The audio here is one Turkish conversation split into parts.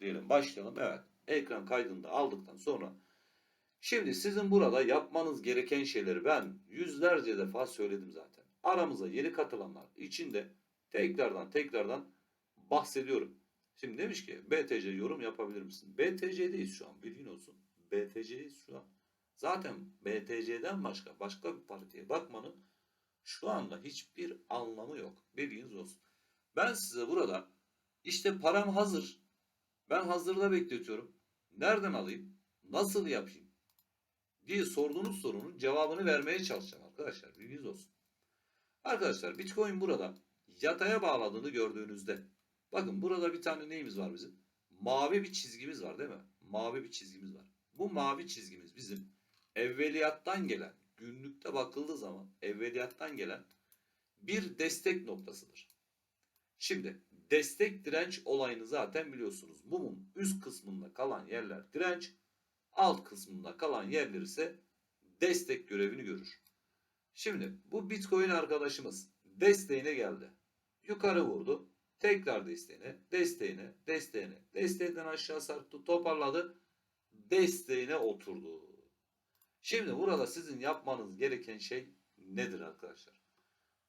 diyelim başlayalım. Evet. Ekran kaydını da aldıktan sonra şimdi sizin burada yapmanız gereken şeyleri ben yüzlerce defa söyledim zaten. Aramıza yeni katılanlar için de tekrardan tekrardan bahsediyorum. Şimdi demiş ki BTC yorum yapabilir misin? BTC'deyiz şu an bilgin olsun. BTC'deyiz şu an. Zaten BTC'den başka başka bir partiye bakmanın şu anda hiçbir anlamı yok. Bilginiz olsun. Ben size burada işte param hazır. Ben hazırda bekletiyorum. Nereden alayım? Nasıl yapayım? diye sorduğunuz sorunun cevabını vermeye çalışacağım arkadaşlar. Bilginiz olsun. Arkadaşlar Bitcoin burada yataya bağladığını gördüğünüzde bakın burada bir tane neyimiz var bizim? Mavi bir çizgimiz var değil mi? Mavi bir çizgimiz var. Bu mavi çizgimiz bizim evveliyattan gelen günlükte bakıldığı zaman evveliyattan gelen bir destek noktasıdır. Şimdi destek direnç olayını zaten biliyorsunuz. Mumun üst kısmında kalan yerler direnç, alt kısmında kalan yerler ise destek görevini görür. Şimdi bu Bitcoin arkadaşımız desteğine geldi. Yukarı vurdu. Tekrar desteğine, desteğine, desteğine, desteğinden aşağı sarktı, toparladı. Desteğine oturdu. Şimdi burada sizin yapmanız gereken şey nedir arkadaşlar?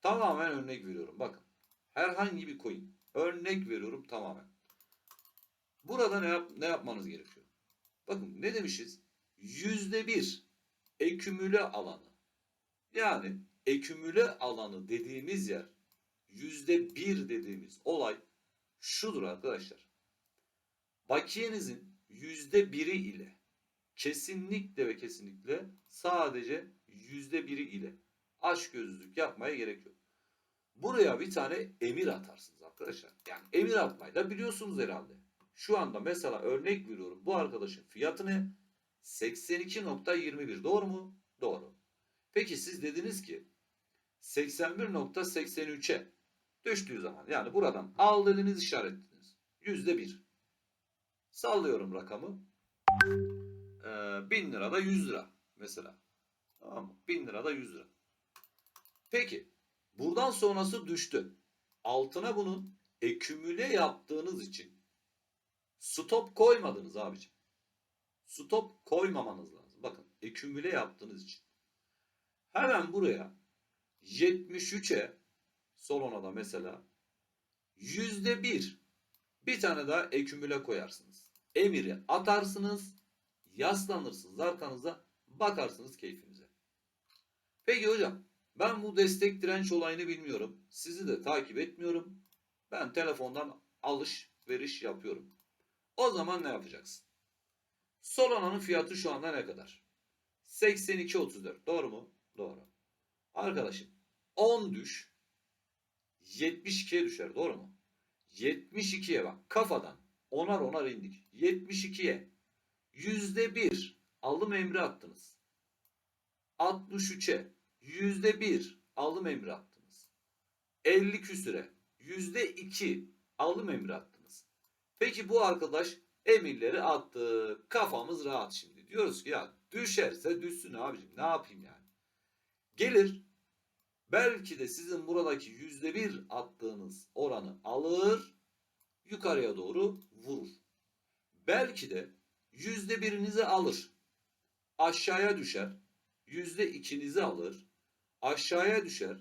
Tamamen örnek veriyorum. Bakın. Herhangi bir coin. Örnek veriyorum tamamen. Burada ne, yap, ne yapmanız gerekiyor? Bakın ne demişiz? Yüzde bir ekümüle alanı. Yani ekümüle alanı dediğimiz yer yüzde bir dediğimiz olay şudur arkadaşlar. Bakiyenizin yüzde biri ile kesinlikle ve kesinlikle sadece yüzde biri ile aç gözlülük yapmaya gerek yok. Buraya bir tane emir atarsınız arkadaşlar. Yani emir atmayı da biliyorsunuz herhalde. Şu anda mesela örnek veriyorum bu arkadaşın fiyatı ne? 82.21 doğru mu? Doğru. Peki siz dediniz ki 81.83'e düştüğü zaman yani buradan al dediniz işaretlediniz. Yüzde bir. Sallıyorum rakamı. Ee, 1000 lira da 100 lira mesela. Tamam mı? 1000 lira da 100 lira. Peki buradan sonrası düştü. Altına bunun ekümüle yaptığınız için stop koymadınız abicim. Stop koymamanız lazım. Bakın ekümüle yaptığınız için. Hemen buraya 73'e sol ona da mesela yüzde bir bir tane daha ekümüle koyarsınız. Emiri atarsınız yaslanırsınız arkanıza bakarsınız keyfinize. Peki hocam ben bu destek direnç olayını bilmiyorum. Sizi de takip etmiyorum. Ben telefondan alış veriş yapıyorum. O zaman ne yapacaksın? Solana'nın fiyatı şu anda ne kadar? 82.34 doğru mu? Doğru. Arkadaşım 10 düş 72'ye düşer doğru mu? 72'ye bak kafadan onar onar indik. 72'ye yüzde bir alım emri attınız. 63'e yüzde bir alım emri attınız. 50 küsüre yüzde iki alım emri attınız. Peki bu arkadaş emirleri attı. Kafamız rahat şimdi. Diyoruz ki ya düşerse düşsün abicim ne yapayım yani. Gelir belki de sizin buradaki yüzde bir attığınız oranı alır yukarıya doğru vurur. Belki de yüzde birinizi alır. Aşağıya düşer. Yüzde ikinizi alır. Aşağıya düşer.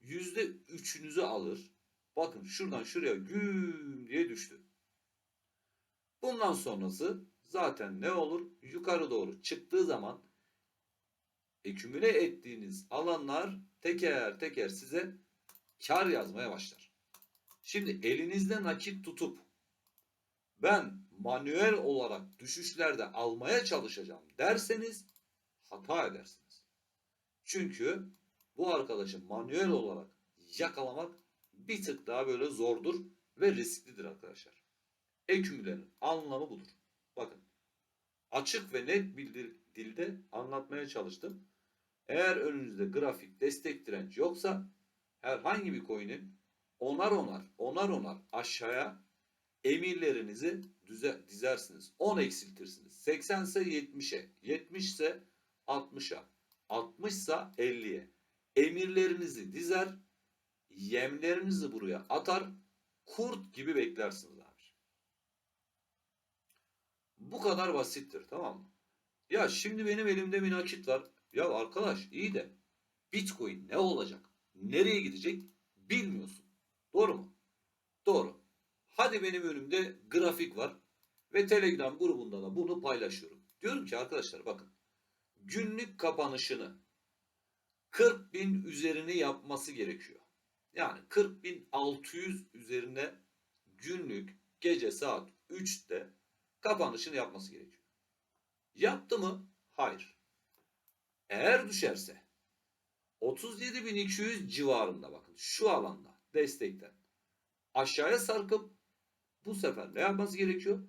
Yüzde üçünüzü alır. Bakın şuradan şuraya güm diye düştü. Bundan sonrası zaten ne olur? Yukarı doğru çıktığı zaman ekümüle ettiğiniz alanlar teker teker size kar yazmaya başlar. Şimdi elinizde nakit tutup ben manuel olarak düşüşlerde almaya çalışacağım derseniz hata edersiniz. Çünkü bu arkadaşı manuel olarak yakalamak bir tık daha böyle zordur ve risklidir arkadaşlar. Ekümlerin anlamı budur. Bakın açık ve net bir dilde anlatmaya çalıştım. Eğer önünüzde grafik destek direnç yoksa herhangi bir coin'in onar onar onar onar aşağıya emirlerinizi düze, dizersiniz. 10 eksiltirsiniz. 80 ise 70'e, 70 ise 60'a, 60 ise 50'ye. Emirlerinizi dizer, yemlerinizi buraya atar, kurt gibi beklersiniz abi. Bu kadar basittir tamam mı? Ya şimdi benim elimde bir nakit var. Ya arkadaş iyi de Bitcoin ne olacak? Nereye gidecek? Bilmiyorsun. Doğru mu? Doğru. Hadi benim önümde grafik var ve Telegram grubunda da bunu paylaşıyorum. Diyorum ki arkadaşlar bakın günlük kapanışını 40 bin üzerine yapması gerekiyor. Yani 40 bin 600 üzerine günlük gece saat 3'te kapanışını yapması gerekiyor. Yaptı mı? Hayır. Eğer düşerse 37.200 civarında bakın şu alanda destekten aşağıya sarkıp bu sefer ne yapması gerekiyor?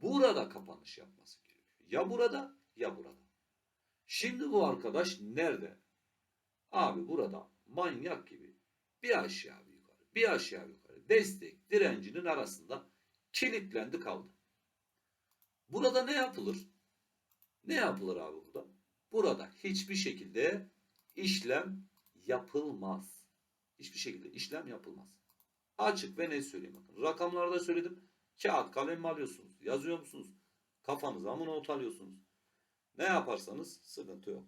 Burada kapanış yapması gerekiyor. Ya burada ya burada. Şimdi bu arkadaş nerede? Abi burada manyak gibi bir aşağı bir yukarı bir aşağı bir yukarı destek direncinin arasında kilitlendi kaldı. Burada ne yapılır? Ne yapılır abi burada? Burada hiçbir şekilde işlem yapılmaz. Hiçbir şekilde işlem yapılmaz. Açık ve net söyleyeyim bakın. Rakamlarda söyledim. Kağıt kalem mi alıyorsunuz? Yazıyor musunuz? Kafanıza mı not alıyorsunuz? Ne yaparsanız sıkıntı yok.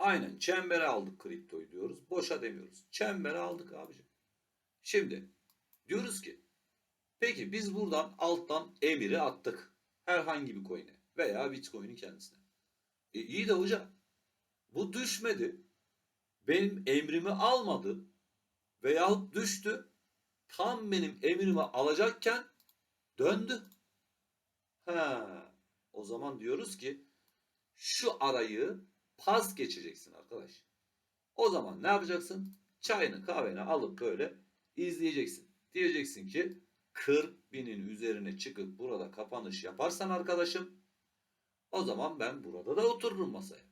Aynen çembere aldık kriptoyu diyoruz. Boşa demiyoruz. Çembere aldık abicim. Şimdi diyoruz ki peki biz buradan alttan emiri attık. Herhangi bir coin'e veya bitcoin'in kendisine. E iyi de hoca bu düşmedi. Benim emrimi almadı veyahut düştü. Tam benim emrimi alacakken döndü. Ha, o zaman diyoruz ki şu arayı pas geçeceksin arkadaş. O zaman ne yapacaksın? Çayını kahveni alıp böyle izleyeceksin. Diyeceksin ki 40 binin üzerine çıkıp burada kapanış yaparsan arkadaşım o zaman ben burada da otururum masaya.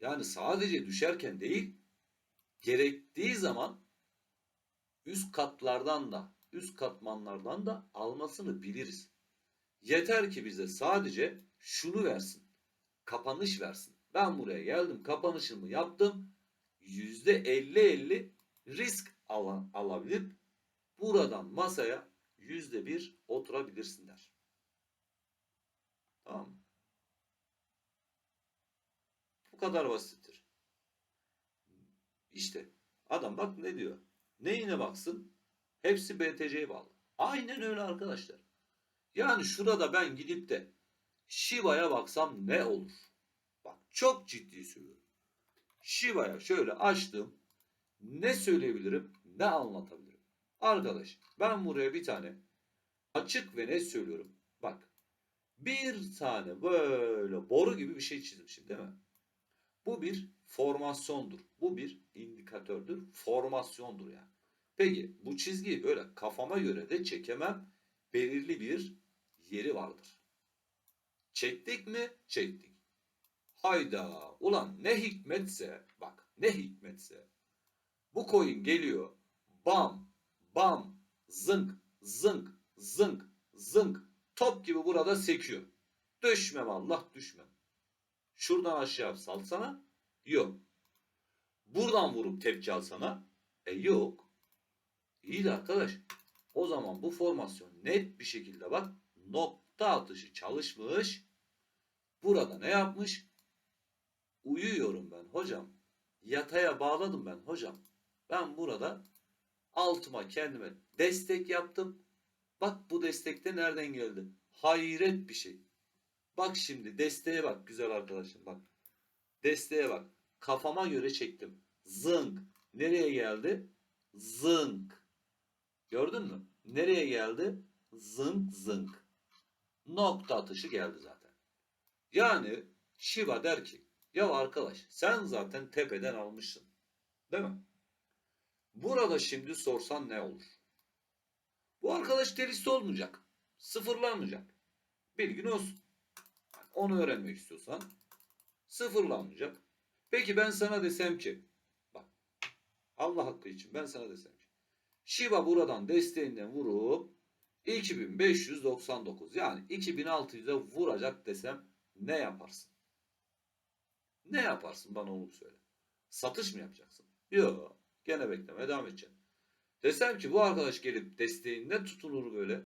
Yani sadece düşerken değil gerektiği zaman üst katlardan da üst katmanlardan da almasını biliriz. Yeter ki bize sadece şunu versin. Kapanış versin. Ben buraya geldim kapanışımı yaptım. %50-50 risk alan, alabilip buradan masaya %1 oturabilirsin der. Tamam mı? Bu kadar basittir. İşte adam bak ne diyor. Neyine baksın? Hepsi BTC'ye bağlı. Aynen öyle arkadaşlar. Yani şurada ben gidip de Shiba'ya baksam ne olur? Bak çok ciddi söylüyorum. Shiba'ya şöyle açtım. Ne söyleyebilirim? Ne anlatabilirim? Arkadaş ben buraya bir tane açık ve net söylüyorum. Bak bir tane böyle boru gibi bir şey çizmişim değil mi? Bu bir formasyondur. Bu bir indikatördür. Formasyondur yani. Peki bu çizgiyi böyle kafama göre de çekemem. Belirli bir yeri vardır. Çektik mi? Çektik. Hayda ulan ne hikmetse bak ne hikmetse bu coin geliyor bam bam zınk zınk zınk zınk top gibi burada sekiyor. Düşmem Allah düşmem. Şuradan aşağı salsana yok. Buradan vurup tepki alsana e yok. İyi de arkadaş o zaman bu formasyon net bir şekilde bak nokta atışı çalışmış. Burada ne yapmış? Uyuyorum ben hocam. Yataya bağladım ben hocam. Ben burada altıma kendime destek yaptım. Bak bu destek de nereden geldi? Hayret bir şey. Bak şimdi desteğe bak güzel arkadaşım bak. Desteğe bak. Kafama göre çektim. Zınk. Nereye geldi? Zınk. Gördün mü? Nereye geldi? Zınk zınk. Nokta atışı geldi zaten. Yani Shiva der ki ya arkadaş sen zaten tepeden almışsın. Değil mi? Burada şimdi sorsan ne olur? Bu arkadaş delisi olmayacak. Sıfırlanmayacak. Bilgin olsun. Onu öğrenmek istiyorsan sıfırlanmayacak. Peki ben sana desem ki bak Allah hakkı için ben sana desem ki Shiba buradan desteğinden vurup 2599 yani 2600'e vuracak desem ne yaparsın? Ne yaparsın bana onu söyle. Satış mı yapacaksın? Yok. Gene beklemeye devam edeceksin. Desem ki bu arkadaş gelip desteğinden tutunur böyle.